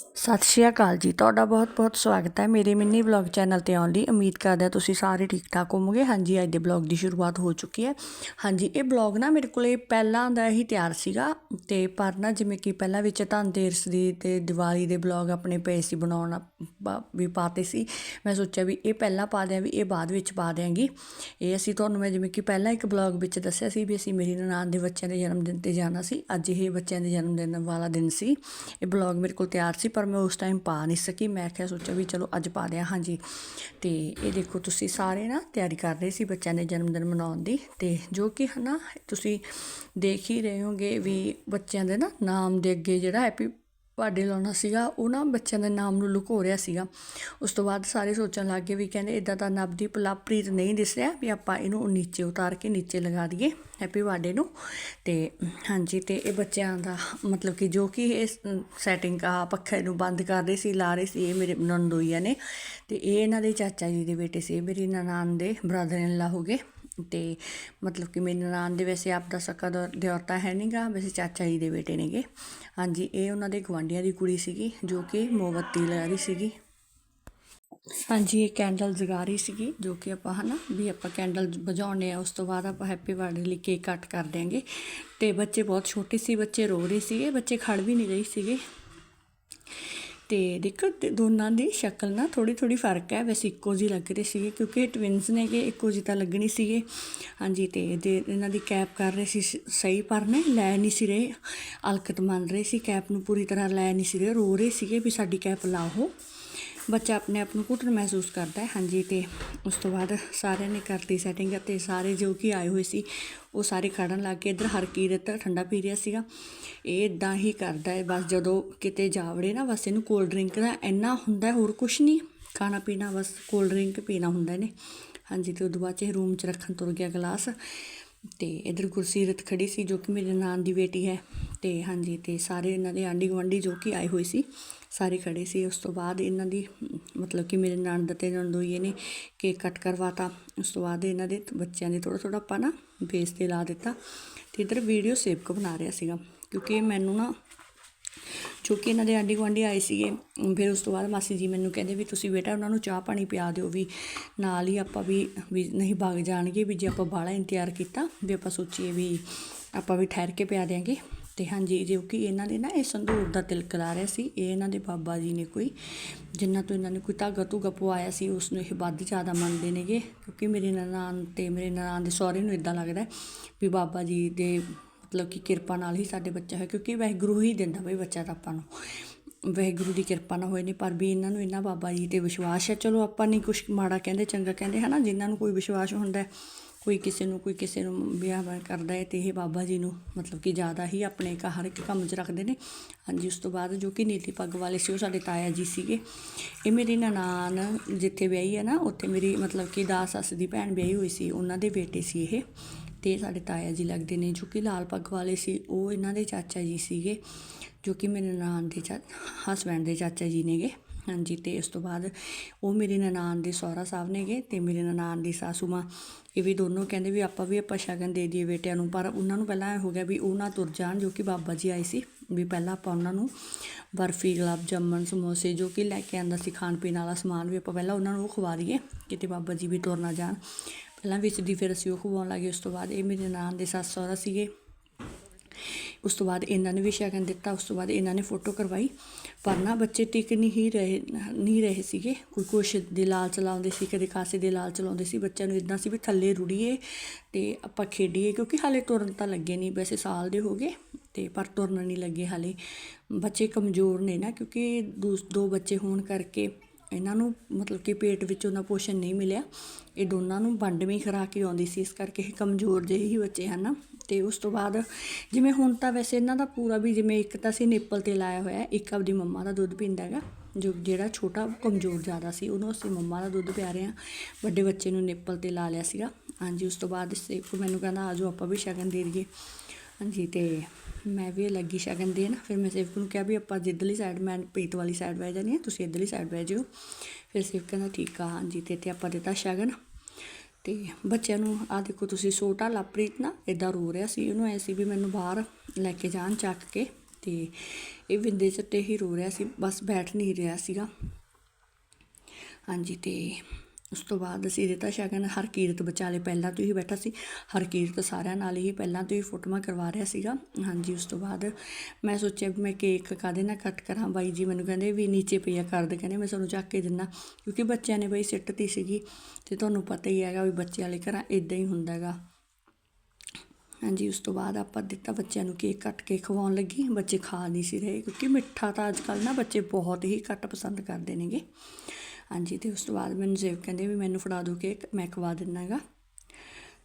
ਸਤਿ ਸ਼੍ਰੀ ਅਕਾਲ ਜੀ। ਤੁਹਾਡਾ ਬਹੁਤ-ਬਹੁਤ ਸਵਾਗਤ ਹੈ ਮੇਰੇ ਮਿੰਨੀ ਵਲੌਗ ਚੈਨਲ ਤੇ ਆਉਣ ਲਈ। ਉਮੀਦ ਕਰਦਾ ਤੁਸੀਂ ਸਾਰੇ ਠੀਕ ਠਾਕ ਹੋਵੋਗੇ। ਹਾਂਜੀ, ਅੱਜ ਦੇ ਵਲੌਗ ਦੀ ਸ਼ੁਰੂਆਤ ਹੋ ਚੁੱਕੀ ਹੈ। ਹਾਂਜੀ, ਇਹ ਵਲੌਗ ਨਾ ਮੇਰੇ ਕੋਲੇ ਪਹਿਲਾਂ ਦਾ ਹੀ ਤਿਆਰ ਸੀਗਾ। ਤੇ ਪਰ ਨਾ ਜਿਵੇਂ ਕਿ ਪਹਿਲਾਂ ਵਿੱਚ ਧਨਤੇਰਸ ਦੀ ਤੇ ਦੀਵਾਲੀ ਦੇ ਵਲੌਗ ਆਪਣੇ ਪਏ ਸੀ ਬਣਾਉਣਾ ਵੀ ਪਾਤੇ ਸੀ। ਮੈਂ ਸੋਚਿਆ ਵੀ ਇਹ ਪਹਿਲਾਂ ਪਾ ਦਿਆਂ, ਵੀ ਇਹ ਬਾਅਦ ਵਿੱਚ ਪਾ ਦਿਆਂਗੀ। ਇਹ ਅਸੀਂ ਤੁਹਾਨੂੰ ਮੈਂ ਜਿਵੇਂ ਕਿ ਪਹਿਲਾਂ ਇੱਕ ਵਲੌਗ ਵਿੱਚ ਦੱਸਿਆ ਸੀ ਵੀ ਅਸੀਂ ਮੇਰੀ ਨਨਾਣ ਦੇ ਬੱਚਿਆਂ ਦੇ ਜਨਮ ਦਿਨ ਤੇ ਜਾਣਾ ਸੀ। ਅੱਜ ਇਹ ਬੱਚਿਆਂ ਦੇ ਜਨਮ ਦਿਨ ਵਾਲਾ ਦਿਨ ਸੀ। ਇਹ ਵਲੌਗ ਮੇਰੇ ਕੋਲ ਤਿਆਰ ਸੀ। ਪਰ ਮੈਂ ਉਸ ਟਾਈਮ ਪਾ ਨਹੀਂ ਸਕੀ। ਮੈਂ ਕਿਹਾ ਸੋਚਿਆ ਵੀ ਚਲੋ ਅੱਜ ਪਾ ਦਿਆਂ, ਹਾਂਜੀ। ਤੇ ਇਹ ਦੇਖੋ ਤੁਸੀਂ ਸਾਰੇ ਨਾ ਤਿਆਰੀ ਕਰ ਰਹੇ ਸੀ ਬੱਚਿਆਂ ਦੇ ਜਨਮ ਦਿਨ ਮਨਾਉਣ ਦੀ। ਤੇ ਜੋ ਕਿ ਹਨਾ, ਤੁਸੀਂ ਦੇਖ ਹੀ ਰਹੇ ਹੋਗੇ ਵੀ ਬੱਚਿਆਂ ਦੇ ਨਾ ਨਾਮ ਦੇ ਅੱਗੇ ਜਿਹੜਾ ਹੈਪੀ ਬਰਥਡੇ ਲਾਉਣਾ ਸੀਗਾ, ਉਹ ਨਾ ਬੱਚਿਆਂ ਦੇ ਨਾਮ ਨੂੰ ਲੁਕੋ ਰਿਹਾ ਸੀਗਾ। ਉਸ ਤੋਂ ਬਾਅਦ ਸਾਰੇ ਸੋਚਣ ਲੱਗ ਗਏ ਵੀ ਕਹਿੰਦੇ ਇਦਾਂ ਤਾਂ ਨਵਦੀਪ ਲਵਪ੍ਰੀਤ ਨਹੀਂ ਦਿਸ ਰਿਹਾ, ਵੀ ਆਪਾਂ ਇਹਨੂੰ ਨੀਚੇ ਉਤਾਰ ਕੇ ਨੀਚੇ ਲਗਾ ਦਈਏ। ਹੈਪੀ ਬਰਥਡੇ ਨੂੰ। ਤੇ ਹਾਂਜੀ, ਤੇ ਇਹ ਬੱਚਿਆਂ ਦਾ ਮਤਲਬ ਕਿ ਜੋ ਕਿ ਇਹ ਸੈਟਿੰਗ ਆ, ਪੱਖੇ ਨੂੰ ਬੰਦ ਕਰ ਰਹੇ ਸੀ, ਲਾ ਰਹੇ ਸੀ, ਇਹ ਮੇਰੇ ਨੰਦੋਈਆ ਨੇ। ਤੇ ਇਹ ਇਹਨਾਂ ਦੇ ਚਾਚਾ ਜੀ ਦੇ ਬੇਟੇ ਸੀ, ਇਹ ਮੇਰੀ ਨਨਾਣ ਦੇ ਬ੍ਰਦਰ ਇਨ ਲਾ ਹੋ ਗਏ। ਤੇ ਮਤਲਬ ਕਿ ਮੇਰੇ ਨਨਾਣ ਦੇ ਵੈਸੇ ਆਪ ਦਾ ਸਕਾ ਦਿਓਰ ਤਾਂ ਹੈ ਨਹੀਂਗਾ ਵੈਸੇ ਚਾਚਾ ਜੀ ਦੇ ਬੇਟੇ ਨੇਗੇ ਹਾਂਜੀ, ਇਹ ਉਹਨਾਂ ਦੇ ਗਵਾਂਢੀਆਂ ਦੀ ਕੁੜੀ ਸੀਗੀ, ਜੋ ਕਿ ਮੋਮਬੱਤੀ ਲਗਾ ਰਹੀ ਸੀਗੀ। ਹਾਂਜੀ, ਇਹ ਕੈਂਡਲ ਜਗਾ ਰਹੀ ਸੀਗੀ, ਜੋ ਕਿ ਆਪਾਂ ਹਨਾ, ਵੀ ਆਪਾਂ ਕੈਂਡਲ ਬੁਝਾਉਣੇ ਆ, ਉਸ ਤੋਂ ਬਾਅਦ ਆਪਾਂ ਹੈਪੀ ਬਰਥਡੇ ਲਈ ਕੇਕ ਕੱਟ ਕਰ ਦਿਆਂਗੇ। ਤੇ ਬੱਚੇ ਬਹੁਤ ਛੋਟੇ ਸੀ, ਬੱਚੇ ਰੋ ਰਹੇ ਸੀਗੇ, ਬੱਚੇ ਖੜ ਵੀ ਨਹੀਂ ਰਹੇ ਸੀਗੇ। ਤੇ ਦੇਖੋ ਤੇ ਦੋਨਾਂ ਦੀ ਸ਼ਕਲ ਨਾ ਥੋੜੀ ਥੋੜੀ ਫ਼ਰਕ ਹੈ। ਵੈਸੇ ਇੱਕੋ ਜਿਹੀ ਲੱਗ ਰਹੇ ਸੀਗੇ ਕਿਉਂਕਿ ਟਵਿੰਸ ਨੇਗੇ, ਇੱਕੋ ਜਿਹੀ ਤਾਂ ਲੱਗਣੀ ਸੀਗੇ। ਹਾਂਜੀ, ਤੇ ਦੇ ਇਹਨਾਂ ਦੀ ਕੈਪ ਕਰ ਰਹੇ ਸੀ ਸਹੀ ਪਰ ਨੇ, ਲੈ ਨਹੀਂ ਸੀ ਰਹੇ। ਅਲਕਤ ਮੰਨ ਰਹੇ ਸੀ ਕੈਪ ਨੂੰ ਪੂਰੀ ਤਰ੍ਹਾਂ ਲੈ ਨਹੀਂ ਸੀ ਰਹੇ। ਰੋ ਰਹੇ ਸੀਗੇ ਵੀ ਸਾਡੀ ਕੈਪ ਲਾਓ। ਬੱਚਾ ਆਪਣੇ ਆਪ ਨੂੰ ਘੁੱਟਣ ਮਹਿਸੂਸ ਕਰਦਾ ਹੈ। ਹਾਂਜੀ, ਤੇ ਉਸ ਤੋਂ ਬਾਅਦ ਸਾਰਿਆਂ ਨੇ ਕਰਤੀ ਸੈਟਿੰਗ ਅਤੇ ਸਾਰੇ ਜੋ ਕਿ ਆਏ ਹੋਏ ਸੀ, ਉਹ ਸਾਰੇ ਖੜਨ ਲੱਗ ਗਏ। ਇੱਧਰ ਹਰਕੀਰਤ ਠੰਡਾ ਪੀ ਰਿਹਾ ਸੀਗਾ। ਇਹ ਇਦਾਂ ਹੀ ਕਰਦਾ ਹੈ। ਬਸ ਜਦੋਂ ਕਿਤੇ ਜਾਵੜੇ ਨਾ, ਬਸ ਇਹਨੂੰ ਕੋਲਡ ਡਰਿੰਕ ਦਾ ਇੰਨਾ ਹੁੰਦਾ ਹੋਰ ਕੁਛ ਨਹੀਂ। ਖਾਣਾ ਪੀਣਾ ਬਸ ਕੋਲਡ ਡਰਿੰਕ ਪੀਣਾ ਹੁੰਦਾ ਇਹਨੇ। ਹਾਂਜੀ, ਤੇ ਉਦੋਂ ਬਾਅਦ ਚ ਇਹ ਰੂਮ 'ਚ ਰੱਖਣ ਤੁਰ ਗਿਆ ਗਲਾਸ। ਅਤੇ ਇੱਧਰ ਗੁਰਸੀਰਤ ਖੜੀ ਸੀ ਜੋ ਕਿ ਮੇਰੇ ਨਾਨ ਦੀ ਬੇਟੀ ਹੈ। ਅਤੇ ਹਾਂਜੀ ਅਤੇ ਸਾਰੇ ਇਹਨਾਂ ਦੇ ਆਂਢੀ ਗੁਆਂਢੀ ਜੋ ਕਿ ਆਏ ਹੋਏ ਸੀ, ਸਾਰੇ ਖੜੇ ਸੀ। ਉਸ ਤੋਂ ਬਾਅਦ ਇਹਨਾਂ ਦੀ, ਮਤਲਬ ਕਿ ਮੇਰੇ ਨਣਦ ਤੇ ਨਣਦੋਈਏ ਨੇ ਕੇਕ ਕੱਟ ਕਰਵਾਤਾ। ਉਸ ਤੋਂ ਬਾਅਦ ਇਹਨਾਂ ਦੇ ਬੱਚਿਆਂ ਦੇ ਥੋੜ੍ਹਾ ਥੋੜ੍ਹਾ ਆਪਾਂ ਨਾ ਬੇਸ ਤੇ ਲਾ ਦਿੱਤਾ ਅਤੇ ਇੱਧਰ ਵੀਡੀਓ ਸੇਵਕ ਬਣਾ ਰਿਹਾ ਸੀਗਾ। ਕਿਉਂਕਿ ਮੈਨੂੰ ਨਾ ਜੋ ਕਿ ਇਹਨਾਂ ਦੇ ਆਂਢੀ ਗੁਆਂਢੀ ਆਏ ਸੀਗੇ ਫਿਰ ਉਸ ਤੋਂ ਬਾਅਦ ਮਾਸੀ ਜੀ ਮੈਨੂੰ ਕਹਿੰਦੇ ਵੀ ਤੁਸੀਂ ਬੇਟਾ ਉਹਨਾਂ ਨੂੰ ਚਾਹ ਪਾਣੀ ਪਿਆ ਦਿਓ ਵੀ ਨਾਲ ਹੀ ਆਪਾਂ ਵੀ ਵੀ ਨਹੀਂ ਭੱਗ ਜਾਣਗੇ ਵੀ ਜੇ ਆਪਾਂ ਬਾਹਲਾ ਇੰਤਜ਼ਾਰ ਕੀਤਾ, ਵੀ ਆਪਾਂ ਸੋਚੀਏ ਵੀ ਆਪਾਂ ਵੀ ਠਹਿਰ ਕੇ ਪਿਆ ਦਿਆਂਗੇ। ਤੇ ਹਾਂਜੀ, ਜੋ ਕਿ ਇਹਨਾਂ ਦੇ ਨਾ ਇਹ ਸੰਧੂਰ ਦਾ ਤਿਲਕ ਲਾ ਰਿਹਾ ਸੀ, ਇਹ ਇਹਨਾਂ ਦੇ ਬਾਬਾ ਜੀ ਨੇ ਕੋਈ ਜਿਨ੍ਹਾਂ ਤੋਂ ਇਹਨਾਂ ਨੇ ਕੋਈ ਧਾਗਾ ਧੁਗਾ ਪਵਾਇਆ ਸੀ, ਉਸ ਨੂੰ ਇਹ ਵੱਧ ਜ਼ਿਆਦਾ ਮੰਨਦੇ ਨੇਗੇ। ਕਿਉਂਕਿ ਮੇਰੇ ਨਨਾਣ ਤੇ ਮੇਰੇ ਨਨਾਣ ਦੇ ਸਹੁਰੇ ਨੂੰ ਇਦਾਂ ਲੱਗਦਾ ਵੀ ਬਾਬਾ ਜੀ ਦੇ ਮਤਲਬ ਕਿ ਕਿਰਪਾ ਨਾਲ ਹੀ ਸਾਡੇ ਬੱਚਾ ਹੋਇਆ, ਕਿਉਂਕਿ ਵਾਹਿਗੁਰੂ ਹੀ ਦਿੰਦਾ ਬਈ ਬੱਚਾ ਤਾਂ ਆਪਾਂ ਨੂੰ। ਵਾਹਿਗੁਰੂ ਦੀ ਕਿਰਪਾ ਨਾਲ ਹੋਏ ਨੇ, ਪਰ ਵੀ ਇਹਨਾਂ ਨੂੰ ਇਹਨਾਂ ਬਾਬਾ ਜੀ ਤੇ ਵਿਸ਼ਵਾਸ ਹੈ। ਚਲੋ ਆਪਾਂ ਨਹੀਂ ਕੁਝ ਮਾੜਾ ਕਹਿੰਦੇ, ਚੰਗਾ ਕਹਿੰਦੇ, ਹਨਾ? ਜਿਨ੍ਹਾਂ ਨੂੰ ਕੋਈ ਵਿਸ਼ਵਾਸ ਹੁੰਦਾ, ਕੋਈ ਕਿਸੇ ਨੂੰ, ਕੋਈ ਕਿਸੇ ਨੂੰ ਵਿਆਹ ਕਰਦਾ ਹੈ ਤੇ ਇਹ ਬਾਬਾ ਜੀ ਨੂੰ ਮਤਲਬ ਕਿ ਜ਼ਿਆਦਾ ਹੀ ਆਪਣੇ ਹਰ ਇੱਕ ਕੰਮ 'ਚ ਰੱਖਦੇ ਨੇ। ਹਾਂਜੀ, ਉਸ ਤੋਂ ਬਾਅਦ ਜੋ ਕਿ ਨੀਲੀ ਪੱਗ ਵਾਲੇ ਸੀ, ਉਹ ਸਾਡੇ ਤਾਇਆ ਜੀ ਸੀਗੇ। ਇਹ ਮੇਰੀ ਨਨਾਣ ਜਿੱਥੇ ਵਿਆਹੀ ਹੈ ਨਾ, ਉੱਥੇ ਮੇਰੀ ਮਤਲਬ ਕਿ ਦਾਸ ਸੱਸ ਦੀ ਭੈਣ ਵਿਆਹੀ ਹੋਈ ਸੀ, ਉਹਨਾਂ ਦੇ ਬੇਟੇ ਸੀ ਇਹ। ਤੇ ਸਾਡੇ ਤਾਇਆ ਜੀ ਲੱਗਦੇ ਨੇ, ਜੋ ਕਿ ਲਾਲ ਪੱਗ ਵਾਲੇ ਸੀ, ਉਹ ਇਹਨਾਂ ਦੇ ਚਾਚਾ ਜੀ ਸੀਗੇ, ਜੋ ਕਿ ਮੇਰੇ ਨਨਾਣ ਦੇ ਚਾ ਹਸਬੈਂਡ ਦੇ ਚਾਚਾ ਜੀ ਨੇਗੇ। ਹਾਂਜੀ, ਤੇ ਉਸ ਤੋਂ ਬਾਅਦ ਉਹ ਮੇਰੇ ਨਨਾਨ ਦੇ ਸਹੁਰਾ ਸਾਹਿਬ ਨੇਗੇ ਤੇ ਮੇਰੇ ਨਨਾਨ ਦੀ ਸਾਸੂ ਮਾਂ। ਇਹ ਵੀ ਦੋਨੋਂ ਕਹਿੰਦੇ ਵੀ ਆਪਾਂ ਵੀ ਆਪਾਂ ਸ਼ਗਨ ਦੇ ਦਈਏ ਬੇਟਿਆਂ ਨੂੰ, ਪਰ ਉਹਨਾਂ ਨੂੰ ਪਹਿਲਾਂ ਇਹ ਹੋ ਗਿਆ ਵੀ ਉਹ ਨਾ ਤੁਰ ਜਾਣ, ਜੋ ਕਿ ਬਾਬਾ ਜੀ ਆਏ ਸੀ, ਵੀ ਪਹਿਲਾਂ ਆਪਾਂ ਉਹਨਾਂ ਨੂੰ ਬਰਫੀ, ਗੁਲਾਬ ਜਾਮਨ ਸਮੋਸੇ ਜੋ ਕਿ ਲੈ ਕੇ ਆਂਦਾ ਸੀ ਖਾਣ ਪੀਣ ਵਾਲਾ ਸਮਾਨ ਵੀ ਆਪਾਂ ਪਹਿਲਾਂ ਉਹਨਾਂ ਨੂੰ ਉਹ ਖਵਾ ਦਈਏ, ਕਿਤੇ ਬਾਬਾ ਜੀ ਵੀ ਤੁਰ ਨਾ ਜਾਣ। ਪਹਿਲਾਂ ਵਿੱਚ ਦੀ ਫਿਰ ਅਸੀਂ ਉਹ ਖਵਾਉਣ ਲੱਗੇ, ਉਸ ਤੋਂ ਬਾਅਦ ਇਹ ਮੇਰੇ ਨਾਨ ਦੇ ਸੱਸ ਸਹੁਰਾ ਸੀਗੇ। ਉਸ ਤੋਂ ਬਾਅਦ ਇਹਨਾਂ ਨੇ ਵੀ ਸ਼ਗਨ ਦਿੱਤਾ, ਉਸ ਤੋਂ ਬਾਅਦ ਇਹਨਾਂ ਨੇ ਫੋਟੋ ਕਰਵਾਈ। ਪਰ ਨਾ ਬੱਚੇ ਟਿਕ ਨਹੀਂ ਰਹੇ ਨਹੀਂ ਰਹੇ ਸੀਗੇ। ਕੋਈ ਕੁਛ ਦੇ ਲਾਲ ਚਲਾਉਂਦੇ ਸੀ, ਕਦੇ ਕਾਸੇ ਦੇ ਲਾਲ ਚਲਾਉਂਦੇ ਸੀ। ਬੱਚਿਆਂ ਨੂੰ ਇਦਾਂ ਸੀ ਵੀ ਥੱਲੇ ਰੁੜੀਏ ਤੇ ਆਪਾਂ ਖੇਡੀਏ, ਕਿਉਂਕਿ ਹਾਲੇ ਤੁਰਨ ਤਾਂ ਲੱਗੇ ਨਹੀਂ। ਵੈਸੇ ਸਾਲ ਦੇ ਹੋ ਗਏ ਤੇ ਪਰ ਤੁਰਨ ਨਹੀਂ ਲੱਗੇ ਹਾਲੇ। ਬੱਚੇ ਕਮਜ਼ੋਰ ਨੇ ਨਾ, ਕਿਉਂਕਿ ਦੂਸ- ਦੋ ਬੱਚੇ ਹੋਣ ਕਰਕੇ ਇਹਨਾਂ ਨੂੰ ਮਤਲਬ ਕਿ ਪੇਟ ਵਿੱਚ ਉਹਨਾਂ ਪੋਸ਼ਣ ਨਹੀਂ ਮਿਲਿਆ। ਇਹ ਦੋਨਾਂ ਨੂੰ ਵੰਡਵੀਂ ਖੁਰਾਕ ਹੀ ਆਉਂਦੀ ਸੀ, ਇਸ ਕਰਕੇ ਇਹ ਕਮਜ਼ੋਰ ਜਿਹੇ ਹੀ ਬੱਚੇ ਹਨ ਤੇ ਉਸ ਤੋਂ ਬਾਅਦ ਜਿਵੇਂ ਹੁਣ ਤਾਂ ਵੈਸੇ ਇਹਨਾਂ ਦਾ ਪੂਰਾ ਵੀ ਜਿਵੇਂ ਇੱਕ ਤਾਂ ਸੀ ਨੇਪਲ ਤੇ ਲਾਇਆ ਹੋਇਆ, ਇੱਕ ਆਪਦੀ ਮੰਮਾ ਦਾ ਦੁੱਧ ਪੀਂਦਾ ਹੈਗਾ, ਜੋ ਜਿਹੜਾ ਛੋਟਾ ਕਮਜ਼ੋਰ ਜ਼ਿਆਦਾ ਸੀ, ਉਹਨੂੰ ਅਸੀਂ ਮੰਮਾ ਦਾ ਦੁੱਧ ਪਿਆ ਰਹੇ ਹਾਂ। ਵੱਡੇ ਬੱਚੇ ਨੂੰ ਨੇਪਲ ਤੇ ਲਾ ਲਿਆ ਸੀਗਾ। ਹਾਂਜੀ, ਉਸ ਤੋਂ ਬਾਅਦ ਸੇਵਕ ਮੈਨੂੰ ਕਹਿੰਦਾ ਆਜੋ ਆਪਾਂ ਵੀ ਸ਼ਗਨ ਦੇ ਦਈਏ। ਹਾਂਜੀ, ਤੇ ਮੈਂ ਵੀ ਅਲੱਗ ਹੀ ਸ਼ਗਨ ਦੇਣ ਫਿਰ ਮੈਂ ਸੇਵਕ ਨੂੰ ਕਿਹਾ ਵੀ ਆਪਾਂ ਜਿੱਧਰਲੀ ਸਾਈਡ ਮੈਂ ਪ੍ਰੀਤ ਵਾਲੀ ਸਾਈਡ ਬਹਿ ਜਾਣੀ ਹੈ, ਤੁਸੀਂ ਇੱਧਰਲੀ ਸਾਈਡ ਬਹਿ ਜਿਓ। ਫਿਰ ਸੇਵਕ ਕਹਿੰਦਾ ਠੀਕ ਆ, ਹਾਂਜੀ, ਤੇ ਤੇ ਆਪਾਂ ਦਿੱਤਾ ਸ਼ਗਨ। ਤੇ ਬੱਚਿਆਂ ਨੂੰ ਆ ਦੇਖੋ ਤੁਸੀਂ ਛੋਟਾ ਲਵਪ੍ਰੀਤ ਨਾ ਇਦਾਂ ਰੋ ਰਿਹਾ ਸੀ ਉਹਨੂੰ, ਐ ਸੀ ਵੀ ਮੈਨੂੰ ਬਾਹਰ ਲੈ ਕੇ ਜਾਣ ਚੱਕ ਕੇ, ਤੇ ਇਹ ਵਿੰਦੇ ਚੱਟੇ ਹੀ ਰੋ ਰਿਹਾ ਸੀ, ਬਸ ਬੈਠ ਨਹੀਂ ਰਿਹਾ ਸੀਗਾ। ਹਾਂਜੀ, ਤੇ ਉਸ ਤੋਂ ਬਾਅਦ ਅਸੀਂ ਦਿੱਤਾ ਸ਼ਗਨ ਹਰਕੀਰਤ ਵਿਚਾਲੇ ਪਹਿਲਾਂ ਤੋਂ ਹੀ ਬੈਠਾ ਸੀ। ਹਰਕੀਰਤ ਸਾਰਿਆਂ ਨਾਲ ਹੀ ਪਹਿਲਾਂ ਤੋਂ ਹੀ ਫੋਟੋਆਂ ਕਰਵਾ ਰਿਹਾ ਸੀਗਾ। ਹਾਂਜੀ, ਉਸ ਤੋਂ ਬਾਅਦ ਮੈਂ ਸੋਚਿਆ ਵੀ ਮੈਂ ਕੇਕ ਕਾਦੇ ਨਾਲ ਕੱਟ ਕਰਾਂ? ਬਾਈ ਜੀ ਮੈਨੂੰ ਕਹਿੰਦੇ ਵੀ ਨੀਚੇ ਪਿਆ ਕਰ ਦੇ। ਕਹਿੰਦੇ ਮੈਂ ਤੁਹਾਨੂੰ ਚੱਕ ਕੇ ਦਿੰਨਾ, ਕਿਉਂਕਿ ਬੱਚਿਆਂ ਨੇ ਬਈ ਸਿੱਟਤੀ ਸੀਗੀ ਤੇ ਤੁਹਾਨੂੰ ਪਤਾ ਹੀ ਹੈਗਾ ਵੀ ਬੱਚੇ ਵਾਲੇ ਘਰਾਂ ਇਦਾਂ ਹੀ ਹੁੰਦਾ ਹੈਗਾ। ਹਾਂਜੀ, ਉਸ ਤੋਂ ਬਾਅਦ ਆਪਾਂ ਦਿੱਤਾ ਬੱਚਿਆਂ ਨੂੰ ਕੇਕ ਕੱਟ ਕੇ ਖਵਾਉਣ ਲੱਗੀ। ਬੱਚੇ ਖਾ ਨਹੀਂ ਸੀ ਰਹੇ ਕਿਉਂਕਿ ਮਿੱਠਾ ਤਾਂ ਅੱਜ ਕੱਲ੍ਹ ਨਾ ਬੱਚੇ ਬਹੁਤ ਹੀ ਘੱਟ ਪਸੰਦ ਕਰਦੇ ਨੇਗੇ। ਹਾਂਜੀ, ਤੇ ਉਸ ਤੋਂ ਬਾਅਦ ਮੈਨੂੰ ਜ਼ੇਬ ਕਹਿੰਦੇ ਵੀ ਮੈਨੂੰ ਫੜਾ ਦਿਓ ਕੇਕ, ਮੈਂ ਖਵਾ ਦਿੰਨਾ ਗਾ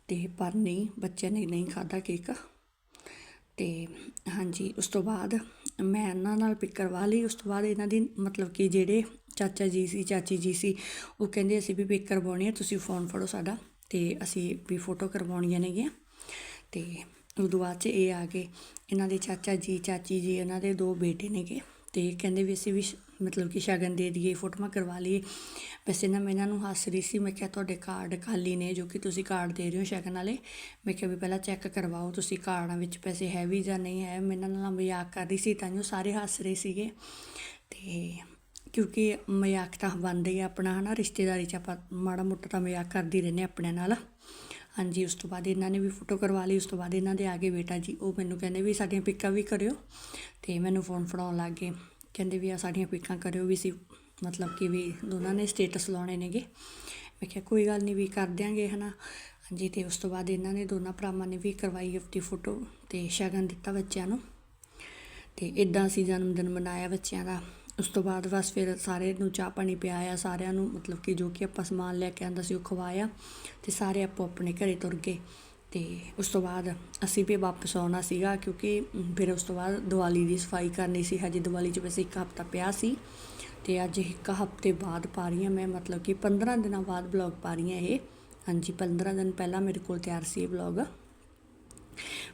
ਤੇ ਪਰ ਨਹੀਂ, ਬੱਚਿਆਂ ਨੇ ਨਹੀਂ ਖਾਦਾ ਕੇਕ। ਤੇ ਹਾਂਜੀ, ਉਸ ਤੋਂ ਬਾਅਦ ਮੈਂ ਇਹਨਾਂ ਨਾਲ ਪਿਕ ਕਰਵਾ ਲਈ। ਉਸ ਤੋਂ ਬਾਅਦ ਇਹਨਾਂ ਦੀ ਮਤਲਬ ਕਿ ਜਿਹੜੇ ਚਾਚਾ ਜੀ ਸੀ, ਚਾਚੀ ਜੀ ਸੀ, ਉਹ ਕਹਿੰਦੇ ਅਸੀਂ ਵੀ ਪਿਕ ਕਰਵਾਉਣੀ ਹੈ ਤੁਸੀਂ ਫੋਨ ਫੜੋ ਸਾਡਾ। ਤੇ ਅਸੀਂ ਵੀ ਫੋਟੋ ਕਰਵਾਉਣੀਆਂ ਨੇਗੀਆਂ। ਤੇ ਉਦੋਂ ਬਾਅਦ ਚ ਇਹ ਆ ਗਏ। ਇਹਨਾਂ ਦੇ ਚਾਚਾ ਜੀ, ਚਾਚੀ ਜੀ, ਇਹਨਾਂ ਦੇ ਦੋ ਬੇਟੇ ਨੇਗੇ। ਤੇ ਕਹਿੰਦੇ ਵੀ ਅਸੀਂ ਵੀ ਮਤਲਬ ਕਿ ਸ਼ਗਨ ਦੇ ਦਈਏ, ਫੋਟੋਆਂ ਕਰਵਾ ਲਈਏ। ਵੈਸੇ ਨਾ ਮੈਂ ਇਹਨਾਂ ਨੂੰ ਹੱਸ ਰਹੀ ਸੀ, ਮੈਂ ਕਿਹਾ ਤੁਹਾਡੇ ਕਾਰਡ ਖਾਲੀ ਨੇ ਜੋ ਕਿ ਤੁਸੀਂ ਕਾਰਡ ਦੇ ਰਹੇ ਹੋ ਸ਼ਗਨ ਵਾਲੇ। ਮੈਂ ਕਿਹਾ ਵੀ ਪਹਿਲਾਂ ਚੈੱਕ ਕਰਵਾਓ ਤੁਸੀਂ ਕਾਰਡਾਂ ਵਿੱਚ ਪੈਸੇ ਹੈ ਵੀ ਜਾਂ ਨਹੀਂ ਹੈ। ਮੈਂ ਇਹਨਾਂ ਨਾਲ ਮਜ਼ਾਕ ਕਰ ਰਹੀ ਸੀ, ਤਾਂ ਜੋ ਸਾਰੇ ਹੱਸ ਰਹੇ ਸੀਗੇ। ਤੇ ਕਿਉਂਕਿ ਮਜ਼ਾਕ ਤਾਂ ਬਣਦਾ ਹੀ ਆ ਆਪਣਾ, ਹਨਾ, ਰਿਸ਼ਤੇਦਾਰੀ 'ਚ ਆਪਾਂ ਮਾੜਾ ਮੋਟਾ ਤਾਂ ਮਜ਼ਾਕ ਕਰਦੀ ਰਹਿੰਦੇ ਹਾਂ ਆਪਣਿਆਂ ਨਾਲ। ਹਾਂਜੀ, ਉਸ ਤੋਂ ਬਾਅਦ ਇਹਨਾਂ ਨੇ ਵੀ ਫੋਟੋ ਕਰਵਾ ਲਈ, ਉਸ ਤੋਂ ਬਾਅਦ ਇਹਨਾਂ ਦੇ ਆ ਗਏ ਬੇਟਾ ਜੀ। ਉਹ ਮੈਨੂੰ ਕਹਿੰਦੇ ਵੀ ਸਾਡੀਆਂ ਪਿੱਕਾਂ ਵੀ ਕਰਿਓ ਤੇ ਮੈਨੂੰ ਫੋਨ ਫੜਾਉਣ ਲੱਗ ਗਏ। ਕਹਿੰਦੇ ਵੀ ਆ ਸਾਡੀਆਂ ਪਿੱਕਾਂ ਕਰਿਓ ਵੀ ਸੀ ਮਤਲਬ ਕਿ ਵੀ ਦੋਨਾਂ ਨੇ ਸਟੇਟਸ ਲਾਉਣੇ ਨੇਗੇ। ਮੈਂ ਕਿਹਾ, ਕੋਈ ਗੱਲ ਨਹੀਂ ਵੀ ਕਰ ਦਿਆਂਗੇ, ਹਨਾ। ਹਾਂਜੀ, ਤੇ ਉਸ ਤੋਂ ਬਾਅਦ ਇਹਨਾਂ ਨੇ ਦੋਨਾਂ ਭਰਾਵਾਂ ਨੇ ਵੀ ਕਰਵਾਈ ਆਪਣੀ ਫੋਟੋ ਤੇ ਸ਼ਗਨ ਦਿੱਤਾ ਬੱਚਿਆਂ ਨੂੰ। ਤੇ ਇਦਾਂ ਅਸੀਂ ਜਨਮ ਦਿਨ ਮਨਾਇਆ ਬੱਚਿਆਂ ਦਾ। ਉਸ ਤੋਂ ਬਾਅਦ ਬਸ ਫਿਰ ਸਾਰੇ ਨੂੰ ਚਾਹ ਪਾਣੀ ਪਿਆਇਆ, ਸਾਰਿਆਂ ਨੂੰ ਮਤਲਬ ਕਿ ਜੋ ਕਿ ਆਪਾਂ ਸਮਾਨ ਲੈ ਕੇ ਆਂਦਾ ਸੀ ਉਹ ਖਵਾਇਆ ਤੇ ਸਾਰੇ ਆਪੋ ਆਪਣੇ ਘਰੇ ਤੁਰ ਗਏ। ਤੇ ਉਸ ਤੋਂ ਬਾਅਦ ਅਸੀਂ ਵੀ ਵਾਪਸ ਆਉਣਾ ਸੀਗਾ ਕਿਉਂਕਿ ਫਿਰ ਉਸ ਤੋਂ ਬਾਅਦ ਦੀਵਾਲੀ ਦੀ ਸਫ਼ਾਈ ਕਰਨੀ ਸੀ। ਹਜੇ ਦੀਵਾਲੀ 'ਚ ਵੈਸੇ ਇੱਕ ਹਫਤਾ ਪਿਆ ਸੀ ਤੇ ਅੱਜ ਇੱਕ ਹਫ਼ਤੇ ਬਾਅਦ ਪਾ ਰਹੀ ਹਾਂ ਮੈਂ, ਮਤਲਬ ਕਿ 15 ਦਿਨਾਂ ਬਾਅਦ ਬਲੌਗ ਪਾ ਰਹੀ ਹਾਂ ਇਹ। ਹਾਂਜੀ 15 ਦਿਨ ਪਹਿਲਾਂ ਮੇਰੇ ਕੋਲ ਤਿਆਰ ਸੀ ਇਹ ਬਲੌਗ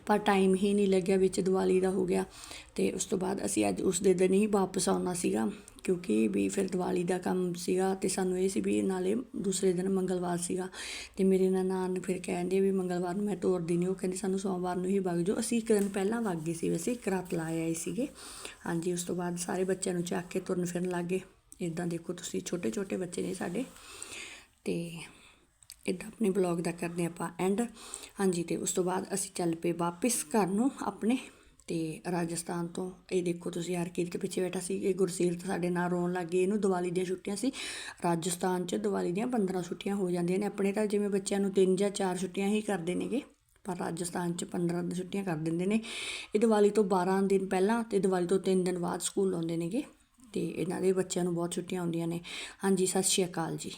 ਪਰ ਟਾਈਮ ਹੀ ਨਹੀਂ ਲੱਗਿਆ, ਵਿੱਚ ਦੀਵਾਲੀ ਦਾ ਹੋ ਗਿਆ ਤੇ ਉਸ ਤੋਂ ਬਾਅਦ ਅਸੀਂ ਅੱਜ ਉਸ ਦੇ ਦਿਨ ਹੀ ਵਾਪਸ ਆਉਣਾ ਸੀਗਾ ਕਿਉਂਕਿ ਵੀ ਫਿਰ ਦੀਵਾਲੀ ਦਾ ਕੰਮ ਸੀਗਾ ਤੇ ਸਾਨੂੰ ਇਹ ਸੀ ਵੀ ਨਾਲੇ ਦੂਸਰੇ ਦਿਨ ਮੰਗਲਵਾਰ ਸੀਗਾ ਤੇ ਮੇਰੇ ਨਨਾਣ ਫਿਰ ਕਹਿੰਦੇ ਵੀ ਮੰਗਲਵਾਰ ਨੂੰ ਮੈਂ ਤੋਰਦੀ ਨਹੀਂ ਉਹ ਕਹਿੰਦੇ ਸਾਨੂੰ ਸੋਮਵਾਰ ਨੂੰ ਹੀ ਵਗ ਜਾਓ। ਅਸੀਂ ਇੱਕ ਦਿਨ ਪਹਿਲਾਂ ਵਗ ਗਏ ਸੀ ਵੈਸੇ, ਇੱਕ ਰਾਤ ਲਾ ਆਏ ਸੀਗੇ। ਹਾਂਜੀ, ਉਸ ਤੋਂ ਬਾਅਦ ਸਾਰੇ ਬੱਚਿਆਂ ਨੂੰ ਚੱਕ ਕੇ ਤੁਰਨ ਫਿਰਨ ਲੱਗ ਗਏ। ਇਦਾਂ ਦੇਖੋ ਤੁਸੀਂ ਛੋਟੇ ਛੋਟੇ ਬੱਚੇ ਨੇ ਸਾਡੇ ਤੇ ਇੱਦਾਂ ਆਪਣੇ ਬਲੌਗ ਦਾ ਕਰਦੇ ਆਪਾਂ ਐਂਡ ਹਾਂਜੀ, ਤੇ ਉਸ ਤੋਂ ਬਾਅਦ ਅਸੀਂ ਚੱਲ ਪਏ ਵਾਪਿਸ ਘਰ ਨੂੰ ਆਪਣੇ। ਤੇ ਰਾਜਸਥਾਨ ਤੋਂ, ਇਹ ਦੇਖੋ ਤੁਸੀਂ ਆਰਕੀਰ ਹਰਕੀਰਤ ਪਿੱਛੇ ਬੈਠਾ ਸੀ, ਇਹ ਗੁਰਸੀਰਤ ਸਾਡੇ ਨਾਲ ਰੋਣ ਲੱਗ ਗਈ ਇਹਨੂੰ ਦੀਵਾਲੀ ਦੀਆਂ ਛੁੱਟੀਆਂ ਸੀ। ਰਾਜਸਥਾਨ 'ਚ ਦੀਵਾਲੀ ਦੀਆਂ 15 ਛੁੱਟੀਆਂ ਹੋ ਜਾਂਦੀਆਂ ਨੇ। ਆਪਣੇ ਤਾਂ ਜਿਵੇਂ ਬੱਚਿਆਂ ਨੂੰ 3 ਜਾਂ 4 ਛੁੱਟੀਆਂ ਹੀ ਕਰਦੇ ਨੇਗੇ, ਪਰ ਰਾਜਸਥਾਨ 'ਚ 15 ਦਿਨ ਛੁੱਟੀਆਂ ਕਰ ਦਿੰਦੇ ਨੇ। ਇਹ ਦੀਵਾਲੀ ਤੋਂ 12 ਦਿਨ ਪਹਿਲਾਂ ਤੇ ਦੀਵਾਲੀ ਤੋਂ 3 ਦਿਨ ਬਾਅਦ ਸਕੂਲ ਆਉਂਦੇ ਨੇਗੇ। ਤੇ ਇਹਨਾਂ ਦੇ ਬੱਚਿਆਂ ਨੂੰ ਬਹੁਤ ਛੁੱਟੀਆਂ ਹੁੰਦੀਆਂ ਨੇ। ਹਾਂਜੀ, ਸਤਿ ਸ਼੍ਰੀ ਅਕਾਲ ਜੀ।